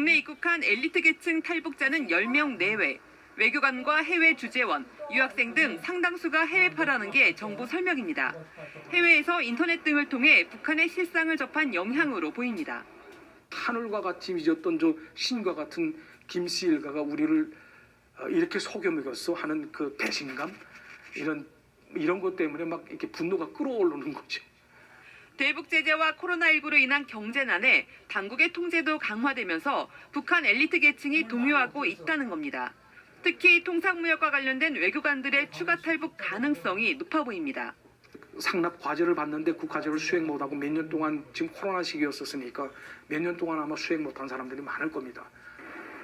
국내 입국한 엘리트 계층 탈북자는 10명 내외. 외교관과 해외 주재원, 유학생 등 상당수가 해외파라는 게 정부 설명입니다. 해외에서 인터넷 등을 통해 북한의 실상을 접한 영향으로 보입니다. 하늘과 같이 빚었던 저 신과 같은 김씨 일가가 우리를 어, 이렇게 속여 먹였어 하는 그 배신감 이런 이런 것 때문에 막 이렇게 분노가 끌어오르는 거죠. 대북 제재와 코로나19로 인한 경제난에 당국의 통제도 강화되면서 북한 엘리트 계층이 동요하고 있다는 겁니다. 특히 통상무역과 관련된 외교관들의 추가 탈북 가능성이 높아 보입니다. 상납 과제를 받는데 그 과제를 수행 못하고 몇 년 동안 지금 코로나 시기였었으니까 몇 년 동안 아마 수행 못한 사람들이 많을 겁니다.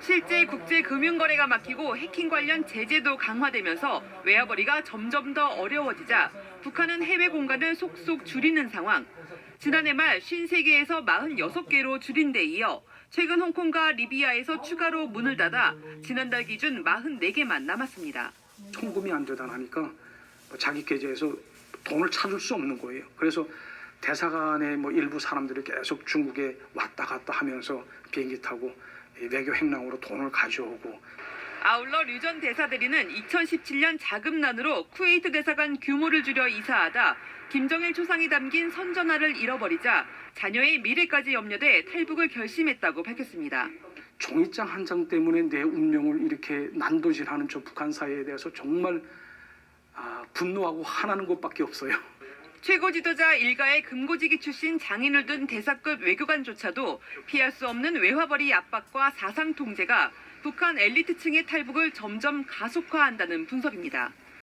실제 국제 금융 거래가 막히고 해킹 관련 제재도 강화되면서 외화벌이가 점점 더 어려워지자 북한은 해외 공간을 속속 줄이는 상황. 지난해 말 53개에서 46개로 줄인 데 이어 최근 홍콩과 리비아에서 추가로 문을 닫아 지난달 기준 44개만 남았습니다. 송금이 안 되다 나니까 뭐 자기 계좌에서 돈을 찾을 수 없는 거예요. 그래서 대사관의 뭐 일부 사람들이 계속 중국에 왔다 갔다 하면서 비행기 타고 이 외교 행랑으로 돈을 가져오고 아울러 류 전 대사대리는 2017년 자금난으로 쿠웨이트 대사관 규모를 줄여 이사하다 김정일 초상이 담긴 선전화를 잃어버리자 자녀의 미래까지 염려돼 탈북을 결심했다고 밝혔습니다. 종이장 한 장 때문에 내 운명을 이렇게 난도질하는 저 북한 사회에 대해서 정말 아, 분노하고 화나는 것밖에 없어요. 최고 지도자 일가의 금고지기 출신 장인을 둔 대사급 외교관조차도 피할 수 없는 외화벌이 압박과 사상 통제가 북한 엘리트층의 탈북을 점점 가속화한다는 분석입니다.